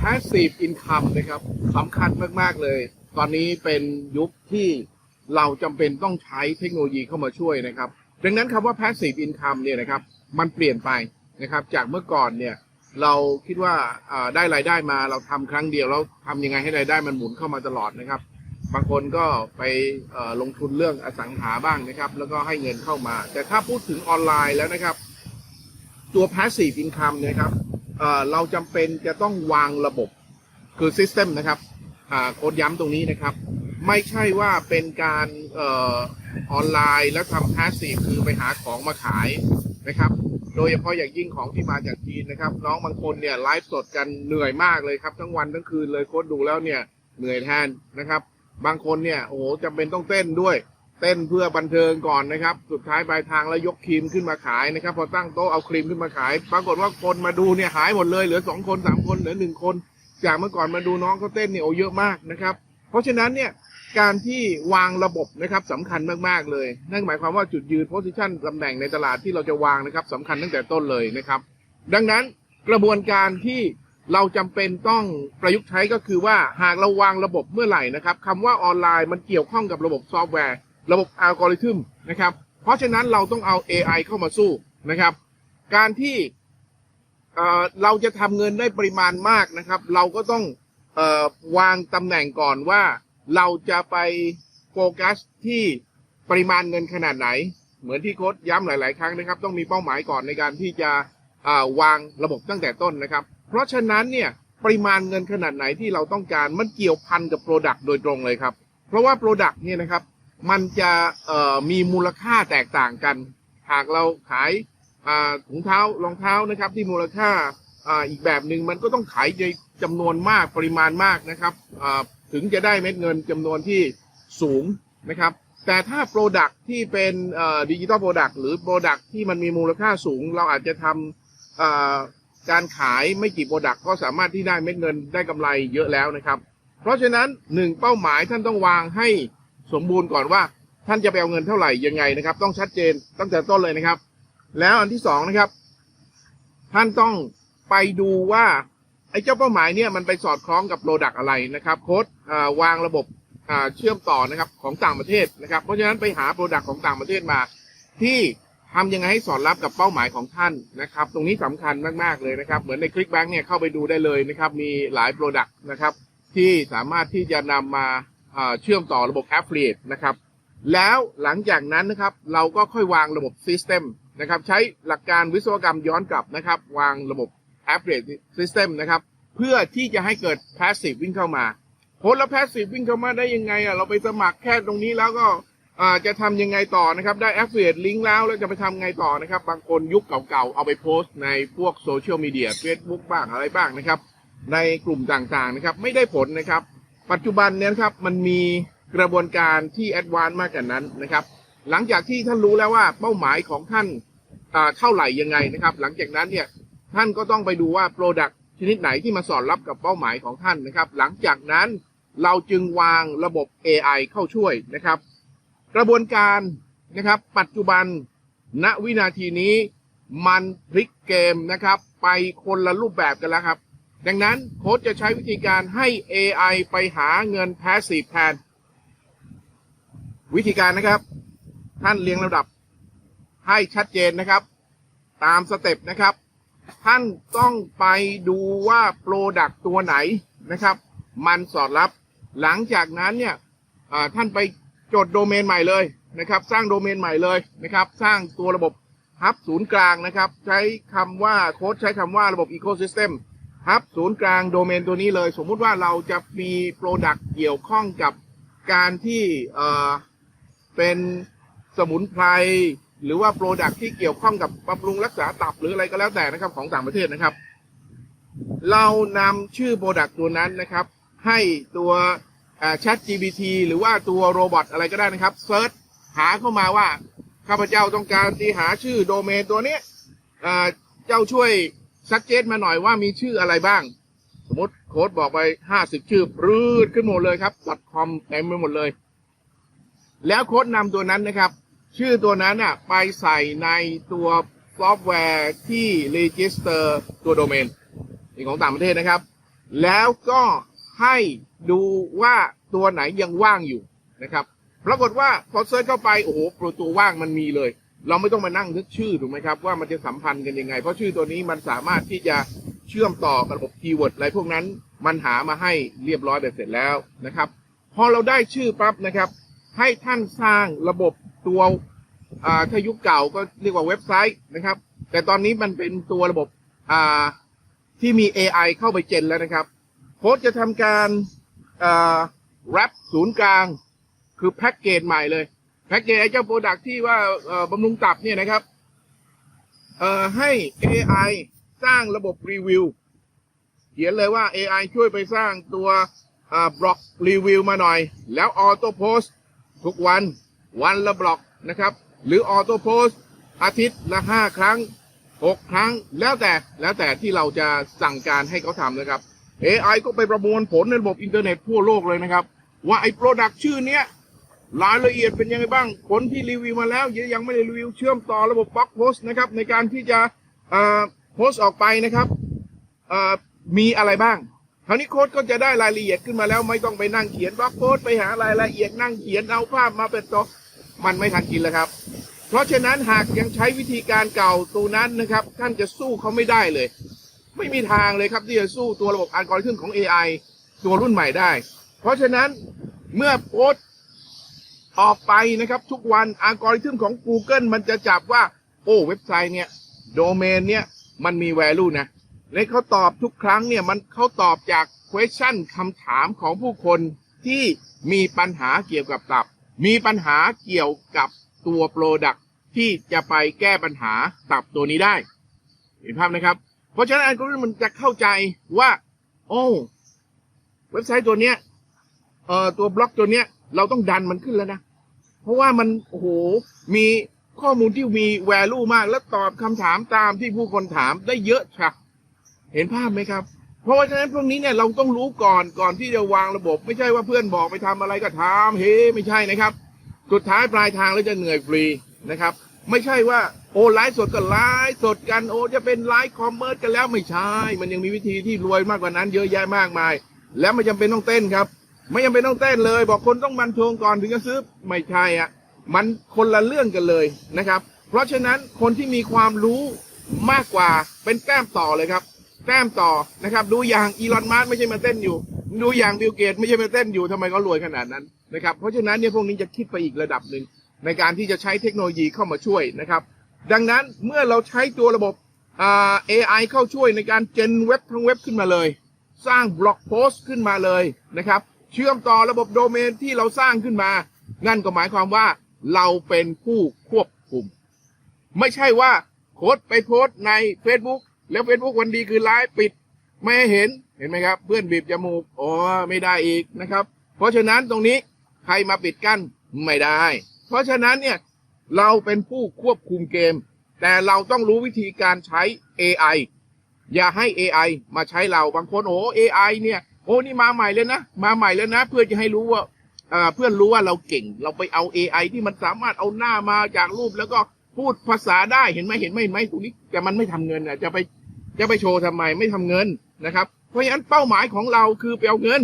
passive income นะครับสำคัญมาก ๆ เลย ตอนนี้เป็นยุคที่เราจำเป็นต้องใช้เทคโนโลยีเข้ามาช่วยนะครับ ดังนั้นคำว่า passive income เนี่ยนะครับ มันเปลี่ยนไปนะครับ จากเมื่อก่อนเนี่ย เราคิดว่าได้รายได้มาเราทำครั้งเดียวแล้วทำยังไงให้รายได้มันหมุนเข้ามาตลอดนะครับ บางคนก็ไปลงทุนเรื่องอสังหาบ้างนะครับ แล้วก็ให้เงินเข้ามา แต่ถ้าพูดถึงออนไลน์แล้วนะครับ ตัว passive income เนยครับ เราจำเป็นจะต้องวางระบบคือ system นะครับโค้ดย้ำตรงนี้นะครับ ไม่ใช่ว่าเป็นการออนไลน์แล้วทำ passive คือไปหาของมาขายนะครับ โดยเฉพาะอย่างยิ่งของที่มาจากจีนนะครับ น้องบางคนเนี่ยไลฟ์สดกันเหนื่อยมากเลยครับ ทั้งวันทั้งคืนเลยโค้ดดูแล้วเนี่ยเหนื่อยแทนนะครับ บางคนเนี่ยโอ้โหจำเป็นต้องเต้นด้วย เต้นเพื่อบันเทิงก่อนนะครับ สุดท้ายปลายทางแล้วยกครีมขึ้นมาขายนะครับ พอตั้งโต๊ะเอาครีมขึ้นมาขาย ปรากฏว่าคนมาดูเนี่ยหายหมดเลยเหลือสองคนสามคนเหลือหนึ่งคน จากเมื่อก่อนมาดูน้องเขาเต้นเนี่ยโอ้เยอะมากนะครับ เพราะฉะนั้นเนี่ยการที่วางระบบนะครับสำคัญมากๆเลย นั่นหมายความว่าจุดยืนโพสิชันตำแหน่งในตลาดที่เราจะวางนะครับสำคัญตั้งแต่ต้นเลยนะครับ ดังนั้นกระบวนการที่เราจำเป็นต้องประยุกต์ใช้ก็คือว่าหากเราวางระบบเมื่อไหร่นะครับคำว่าออนไลน์มันเกี่ยวข้องกับระบบซอฟต์แวร์ ระบบอัลกอริทึมนะครับ เพราะฉะนั้นเราต้องเอา AI เข้ามาสู้นะครับ การที่เราจะทำเงินได้ปริมาณมากนะครับ เราก็ต้องอวางตำแหน่งก่อนว่าเราจะไปโฟกัสที่ปริมาณเงินขนาดไหน เหมือนที่โค้ดย้ำหลาย ๆ ครั้งนะครับ ต้องมีเป้าหมายก่อนในการที่จะวางระบบตั้งแต่ต้นนะครับ เพราะฉะนั้นเนี่ยปริมาณเงินขนาดไหนที่เราต้องการมันเกี่ยวพันกับ Product โดยตรงเลยครับ เพราะว่า Product เนี่ยนะครับ มันจะเออมีมูลค่าแตกต่างกัน หากเราขายถุงเท้ารองเท้านะครับ ที่มูลค่าอ,อีกแบบหนึ่งมันก็ต้องขายในจำนวนมากปริมาณมากนะครับถึงจะได้เม็ดเงินจำนวนที่สูงนะครับ แต่ถ้า Product ที่เป็นดิจิตอลโปรดักหรือ Product ที่มันมีมูลค่าสูง เราอาจจะทำการขายไม่กี่ Product ก็สามารถที่ได้เม็ดเงินได้กำไรเยอะแล้วนะครับ เพราะฉะนั้นหนึ่งเป้าหมายท่านต้องวางให้ สมบูรณ์ก่อนว่า ท่านจะไปเอาเงินเท่าไหร่ยังไงนะครับ ต้องชัดเจนตั้งแต่ต้นเลยนะครับ แล้วอันที่สองนะครับ ท่านต้องไปดูว่าไอ้เจ้าเป้าหมายเนี่ยมันไปสอดคล้องกับโปรดักอะไรนะครับ โค้ดวางระบบเชื่อมต่อนะครับของต่างประเทศนะครับ เพราะฉะนั้นไปหาโปรดักของต่างประเทศมา ที่ทำยังไงให้สอดรับกับเป้าหมายของท่านนะครับ ตรงนี้สำคัญมากๆเลยนะครับ เหมือนในคลิกแบงค์เนี่ยเข้าไปดูได้เลยนะครับ มีหลายโปรดักนะครับที่สามารถที่จะนำมาอ่า เชื่อมต่อระบบ Affiliate นะครับ แล้วหลังจากนั้นนะครับ เราก็ค่อยวางระบบ System นะครับ ใช้หลักการวิศวกรรมย้อนกลับนะครับ วางระบบ Affiliate System นะครับ เพื่อที่จะให้เกิด Passive วิ่งเข้ามาผลแล้ว Passive วิ่งเข้ามาได้ยังไงอะเราไปสมัครแค่ตรงนี้แล้วก็จะทำยังไงต่อนะครับ ได้ Affiliate ลิงก์แล้วแล้วจะไปทำไงต่อนะครับ บางคนยุคเก่าๆ เอาไปโพสต์ในพวกโซเชียลมีเดีย Facebook บ้างอะไรบ้างนะครับ ในกลุ่มต่างๆนะครับ ไม่ได้ผลนะครับ ปัจจุบันเนี่ยนะครับมันมีกระบวนการที่แอดวานซ์มากกว่านั้นนะครับ หลังจากที่ท่านรู้แล้วว่าเป้าหมายของท่านเท่าไหร่ยังไงนะครับ หลังจากนั้นเนี่ยท่านก็ต้องไปดูว่า Product ชนิดไหนที่มาสอดรับกับเป้าหมายของท่านนะครับ หลังจากนั้นเราจึงวางระบบ AI เข้าช่วยนะครับ กระบวนการนะครับ ปัจจุบันณวินาทีนี้มันพลิกเกมนะครับ ไปคนละรูปแบบกันแล้วครับ ดังนั้นโค้ชจะใช้วิธีการให้ AI ไปหาเงิน passive แทน วิธีการนะครับ ท่านเรียงลำดับให้ชัดเจนนะครับ ตามสเต็ปนะครับ ท่านต้องไปดูว่าโปรดักตัวไหนนะครับ มันสอดรับ หลังจากนั้นเนี่ยท่านไปจดโดเมนใหม่เลยนะครับ สร้างโดเมนใหม่เลยนะครับ สร้างตัวระบบฮับศูนย์กลางนะครับ ใช้คำว่าโค้ดใช้คำว่าระบบ Ecosystem ฮับศูนย์กลางโดเมนตัวนี้เลย สมมุติว่าเราจะมีโปรดักต์เกี่ยวข้องกับการที่เอ่อเป็นสมุนไพรหรือว่าโปรดักต์ที่เกี่ยวข้องกับบำรุงรักษาตับหรืออะไรก็แล้วแต่นะครับของต่างประเทศนะครับ เรานำชื่อโปรดักต์ตัวนั้นนะครับ ให้ตัวอ่า Chat GPT หรือว่าตัวโรบอทอะไรก็ได้นะครับเซิร์ชหาเข้ามาว่าข้าพเจ้าต้องการที่หาชื่อโดเมนตัวนี้เจ้าช่วย ซักเจตมาหน่อยว่ามีชื่ออะไรบ้าง สมมติโค้ดบอกไปห้าสิบชื่อปรืดขึ้นหมดเลยครับ .com เต็มไปหมดเลย แล้วโค้ดนำตัวนั้นนะครับ ชื่อตัวนั้นอะไปใส่ในตัวซอฟต์แวร์ที่ register ตัวโดเมนนี่ของต่างประเทศนะครับ แล้วก็ให้ดูว่าตัวไหนยังว่างอยู่นะครับ ปรากฏว่าพอเซิร์ชเข้าไป โอ้โหประตูว่างมันมีเลย เราไม่ต้องมานั่งนึกชื่อถูกไหมครับว่ามันจะสัมพันธ์กันยังไง เพราะชื่อตัวนี้มันสามารถที่จะเชื่อมต่อกับระบบคีย์เวิร์ดอะไรพวกนั้น มันหามาให้เรียบร้อยเสร็จแล้วนะครับ พอเราได้ชื่อปั๊บนะครับ ให้ท่านสร้างระบบตัวถ้ายุคเก่าก็เรียกว่าเว็บไซต์นะครับ แต่ตอนนี้มันเป็นตัวระบบที่มี AI เข้าไปเจนแล้วนะครับโค้ดจะทำการอ่า wrap ศูนย์กลาง คือแพ็กเกจใหม่เลย แพ็กเกจไอ้เจ้าโปรดักที่ว่าบำรุงตับเนี่ยนะครับให้ AI สร้างระบบรีวิว เขียนเลยว่า AI ช่วยไปสร้างตัวบล็อกรีวิวมาหน่อย แล้วออโต้โพสทุกวันวันละบล็อกนะครับ หรือออโต้โพสอาทิตย์ละห้าครั้งหกครั้งแล้วแต่แล้วแต่ที่เราจะสั่งการให้เขาทำนะครับ AI ก็ไปประมวลผลในระบบอินเทอร์เน็ตทั่วโลกเลยนะครับ ว่าไอ้โปรดักชื่อเนี้ย รายละเอียดเป็นยังไงบ้างคนที่รีวิวมาแล้วยังไม่ได้รีวิวเชื่อมต่อระบบบล็อกโพสต์นะครับ ในการที่จะโพสต์ออกไปนะครับมีอะไรบ้างคราวนี้โค้ดก็จะได้รายละเอียดขึ้นมาแล้วไม่ต้องไปนั่งเขียนบล็อกโพสต์ไปหารายละเอียดนั่งเขียนเอาภาพมาเป็นตัวมันไม่ทันกินแล้วครับ เพราะฉะนั้นหากยังใช้วิธีการเก่าตัวนั้นนะครับ ท่านจะสู้เขาไม่ได้เลย ไม่มีทางเลยครับที่จะสู้ตัวระบบอัลกอริทึมของ AI ตัวรุ่นใหม่ได้ เพราะฉะนั้นเมื่อโพสต์ ออกไปนะครับทุกวันอัลกอริทึมของ Google มันจะจับว่า โอ้เว็บไซต์เนี่ยโดเมนเนี่ยมันมี value นะในเขาตอบทุกครั้งเนี่ยมันเขาตอบจาก question คำถามของผู้คนที่มีปัญหาเกี่ยวกับตับ มีปัญหาเกี่ยวกับตัว Product ที่จะไปแก้ปัญหาตับตัวนี้ได้ เห็นภาพนะครับ เพราะฉะนั้นอัลกอริทึมมันจะเข้าใจว่า โอ้เว็บไซต์ตัวเนี้ยเอ่อตัวบล็อกตัวเนี้ยเราต้องดันมันขึ้นแล้วนะ เพราะว่ามันโอ้โหมีข้อมูลที่มี value มาก และตอบคำถามตามที่ผู้คนถามได้เยอะชักเห็นภาพไหมครับ เพราะว่าฉะนั้นพวกนี้เนี่ยเราต้องรู้ก่อนก่อนที่จะวางระบบ ไม่ใช่ว่าเพื่อนบอกไปทำอะไรก็ทำเฮ้ไม่ใช่นะครับ สุดท้ายปลายทางแล้วจะเหนื่อยฟรีนะครับ ไม่ใช่ว่าโอ้ไลฟ์สดก็ไลฟ์สดกันโอ้จะเป็นไลฟ์คอมเมอร์สกันแล้วไม่ใช่ มันยังมีวิธีที่รวยมากกว่านั้นเยอะแยะมากมาย แล้วไม่จำเป็นต้องเต้นครับ ไม่จำเป็นต้องเต้นเลย บอกคนต้องมันทงก่อนถึงจะซื้อไม่ใช่อะมันคนละเรื่องกันเลยนะครับ เพราะฉะนั้นคนที่มีความรู้มากกว่าเป็นแต้มต่อเลยครับ แต้มต่อนะครับ ดูอย่างอีลอนมัสไม่ใช่มาเต้นอยู่ ดูอย่างบิลเกตไม่ใช่มาเต้นอยู่ทำไมเขารวยขนาดนั้นนะครับ เพราะฉะนั้นเนี่ยพวกนี้จะคิดไปอีกระดับหนึ่งในการที่จะใช้เทคโนโลยีเข้ามาช่วยนะครับ ดังนั้นเมื่อเราใช้ตัวระบบอ่า AI เข้าช่วยในการเจนเว็บทั้งเว็บขึ้นมาเลย สร้างบล็อกโพสต์ขึ้นมาเลยนะครับ เชื่อมต่อระบบโดเมนที่เราสร้างขึ้นมา นั่นก็หมายความว่าเราเป็นผู้ควบคุม ไม่ใช่ว่าโค้ดไปโพสใน Facebook แล้ว Facebook วันดีคือไลฟ์ปิด ไม่ให้เห็นเห็นไหมครับ เพื่อนบีบจมูกอ๋อไม่ได้อีกนะครับ เพราะฉะนั้นตรงนี้ใครมาปิดกั้นไม่ได้ เพราะฉะนั้นเนี่ยเราเป็นผู้ควบคุมเกม แต่เราต้องรู้วิธีการใช้ AI อย่าให้ AI มาใช้เราบางคนโอ้ AI เนี่ย อ้นี่มาใหม่เลยนะมาใหม่แล้วนะ เพื่อจะให้รู้ว่าเพื่อนรู้ว่าเราเก่ง เราไปเอา AI ที่มันสามารถเอาหน้ามาจากรูป แล้วก็พูดภาษาได้เห็นไหมเห็นไหมเห็นไหมตรงนี้แต่มันไม่ทำเงินอะจะไปจะไปโชว์ทำไมไม่ทำเงินนะครับ เพราะฉะนั้นเป้าหมายของเราคือไปเอาเงิน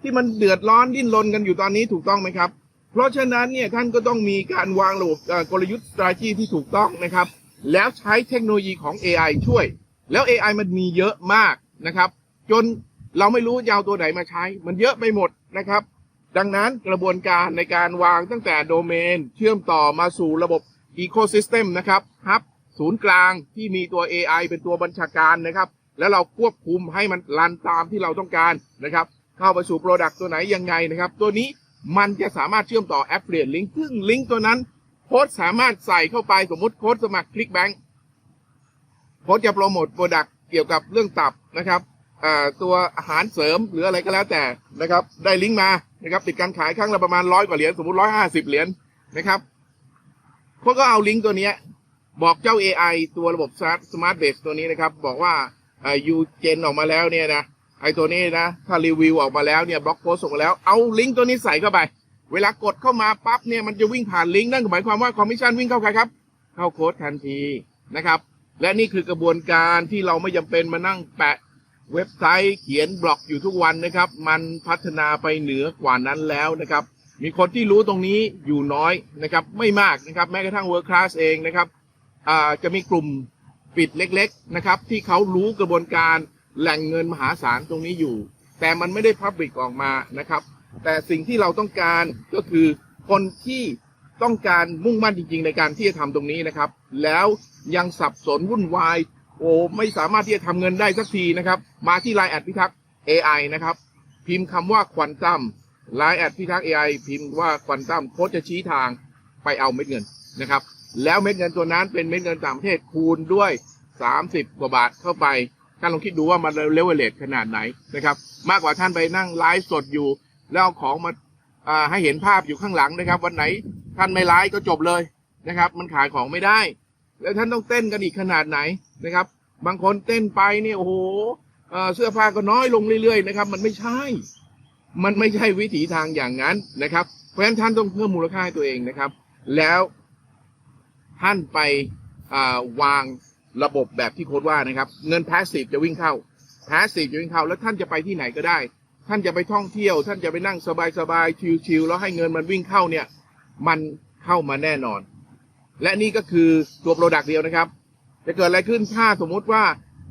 ที่มันเดือดร้อนดิ้นรนกันอยู่ตอนนี้ถูกต้องไหมครับ เพราะฉะนั้นเนี่ยท่านก็ต้องมีการวางระบบกลยุทธ์ strategy ที่ถูกต้องนะครับ แล้วใช้เทคโนโลยีของ AI ช่วย แล้ว AI มันมีเยอะมากนะครับ จน เราไม่รู้จะเอาตัวไหนมาใช้ มันเยอะไปหมดนะครับ ดังนั้นกระบวนการในการวางตั้งแต่โดเมน เชื่อมต่อมาสู่ระบบ Ecosystem นะครับฮับศูนย์กลางที่มีตัว AI เป็นตัวบัญชาการนะครับ แล้วเราควบคุมให้มันรันตามที่เราต้องการนะครับ เข้าไปสู่ Product ตัวไหนยังไงนะครับ ตัวนี้มันจะสามารถเชื่อมต่อ Affiliate Link ซึ่งลิงก์ตัวนั้นโค้ดสามารถใส่เข้าไปสมมติโค้ดสมัครคลิกแบงโค้ดจะโปรโมทโปรดักต์เกี่ยวกับเรื่องตับนะครับ ตัวอาหารเสริมหรืออะไรก็แล้วแต่นะครับ ได้ลิงก์มานะครับปิดการขายครั้งละประมาณร้อยกว่าเหรียญสมมติร้อยห้าสิบเหรียญนะครับโค้ดก็เอาลิงก์ตัวนี้บอกเจ้า AI ตัวระบบ Smart Base ตัวนี้นะครับ บอกว่าอ่ายูเจนออกมาแล้วเนี่ยนะไอตัวนี้นะ ถ้ารีวิวออกมาแล้วเนี่ยบล็อกโพสส่งมาแล้วเอาลิงก์ตัวนี้ใส่เข้าไป เวลากดเข้ามาปั๊บเนี่ยมันจะวิ่งผ่านลิงก์นั่นหมายความว่าคอมมิชชั่นวิ่งเข้าใครครับ เข้าโค้ดทันทีนะครับ และนี่คือกระบวนการที่เราไม่จำเป็นมานั่งแปะ เว็บไซต์เขียนบล็อกอยู่ทุกวันนะครับ มันพัฒนาไปเหนือกว่านั้นแล้วนะครับ มีคนที่รู้ตรงนี้อยู่น้อยนะครับ ไม่มากนะครับ แม้กระทั่ง World Class เองนะครับจะมีกลุ่มปิดเล็กๆนะครับ ที่เขารู้กระบวนการแหล่งเงินมหาศาลตรงนี้อยู่ แต่มันไม่ได้พับบิกออกมานะครับ แต่สิ่งที่เราต้องการก็คือคนที่ต้องการมุ่งมั่นจริง ๆ ในการที่จะทำตรงนี้นะครับ แล้วยังสับสนวุ่นวาย โอ้ไม่สามารถที่จะทำเงินได้สักทีนะครับ มาที่ไลน์แอดพิทักษ์ AI นะครับ พิมพ์คำว่าควอนตัมไลน์แอดพิทักษ์ AI พิมพ์ว่าควอนตัมโค้ดจะชี้ทางไปเอาเม็ดเงินนะครับ แล้วเม็ดเงินตัวนั้นเป็นเม็ดเงินต่างประเทศคูณด้วย 30 กว่าบาทเข้าไปท่านลองคิดดูว่ามันเลเวลเลตขนาดไหนนะครับ มากกว่าท่านไปนั่งไลฟ์สดอยู่ แล้วเอาของมาอ่าให้เห็นภาพอยู่ข้างหลังนะครับ วันไหนท่านไม่ไลฟ์ก็จบเลยนะครับ มันขายของไม่ได้ แล้วท่านต้องเต้นกันอีกขนาดไหนนะครับ บางคนเต้นไปเนี่ยโอ้โหเสื้อผ้าก็น้อยลงเรื่อยๆนะครับ มันไม่ใช่ มันไม่ใช่วิถีทางอย่างนั้นนะครับ เพราะฉะนั้นท่านต้องเพิ่มมูลค่าให้ตัวเองนะครับ แล้วท่านไปาวางระบบแบบที่โค้ดว่านะครับ เงินพาสซีฟจะวิ่งเข้าพาสซีฟจะวิ่งเข้า แล้วท่านจะไปที่ไหนก็ได้ ท่านจะไปท่องเที่ยว ท่านจะไปนั่งสบายๆชิลๆแล้วให้เงินมันวิ่งเข้าเนี่ย มันเข้ามาแน่นอน และนี่ก็คือตัวโปรดักต์เดียวนะครับ จะเกิดอะไรขึ้นถ้าสมมุติว่า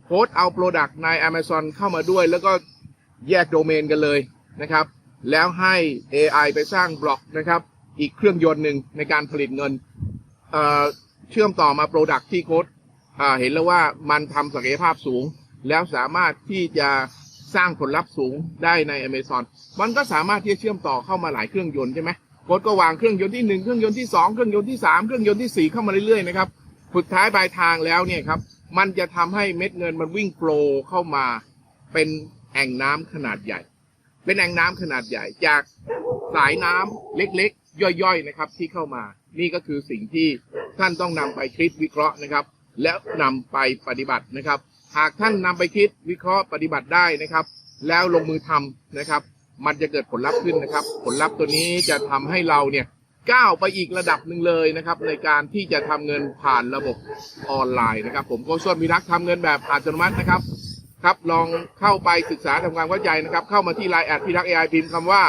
โค้ดเอาโปรดักต์ใน Amazon เข้ามาด้วย แล้วก็แยกโดเมนกันเลยนะครับ แล้วให้ AI ไปสร้างบล็อกนะครับ อีกเครื่องยนต์หนึ่งในการผลิตเงินเเชื่อมต่อมาโปรดักต์ที่โค้ดเห็นแล้วว่ามันทำศักยภาพสูง แล้วสามารถที่จะสร้างผลลัพธ์สูงได้ใน Amazon มันก็สามารถที่จะเชื่อมต่อเข้ามาหลายเครื่องยนต์ใช่ไหม โค้ดก็วางเครื่องยนต์ที่หนึ่งเครื่องยนต์ที่สองเครื่องยนต์ที่สามเครื่องยนต์ที่สี่เข้ามาเรื่อยๆนะครับสุดท้ายปลายทางแล้วเนี่ยครับมันจะทำให้เม็ดเงินมันวิ่งโฟล์เข้ามาเป็นแอ่งน้ำขนาดใหญ่ เป็นแอ่งน้ำขนาดใหญ่ จากสายน้ำเล็กๆ ย่อยๆนะครับที่เข้ามา นี่ก็คือสิ่งที่ท่านต้องนำไปคิดวิเคราะห์นะครับ แล้วนำไปปฏิบัตินะครับ หากท่านนำไปคิดวิเคราะห์ปฏิบัติได้นะครับ แล้วลงมือทำนะครับ มันจะเกิดผลลัพธ์ขึ้นนะครับ ผลลัพธ์ตัวนี้จะทำให้เราเนี่ยก้าวไปอีกระดับหนึ่งเลยนะครับ ในการที่จะทำเงินผ่านระบบออนไลน์นะครับ ผมโกศลมิรักษ์ทำเงินแบบอัตโนมัตินะครับครับลองเข้าไปศึกษาทำความเข้าใจนะครับ เข้ามาที่ไลน์แอดพิทักษ์เอไอพิมพ์คำว่า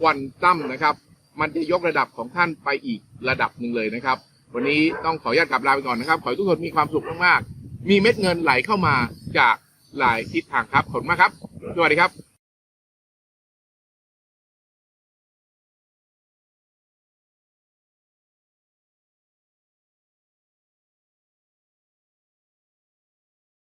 ควันตั้มนะครับ มันจะยกระดับของท่านไปอีกระดับหนึ่งเลยนะครับ วันนี้ต้องขออนุญาตกลับลาไปก่อนนะครับ ขอให้ทุกคนมีความสุขมากๆมีเม็ดเงินไหลเข้ามาจากหลายทิศทางครับขอบคุณมากครับสวัสดีครับ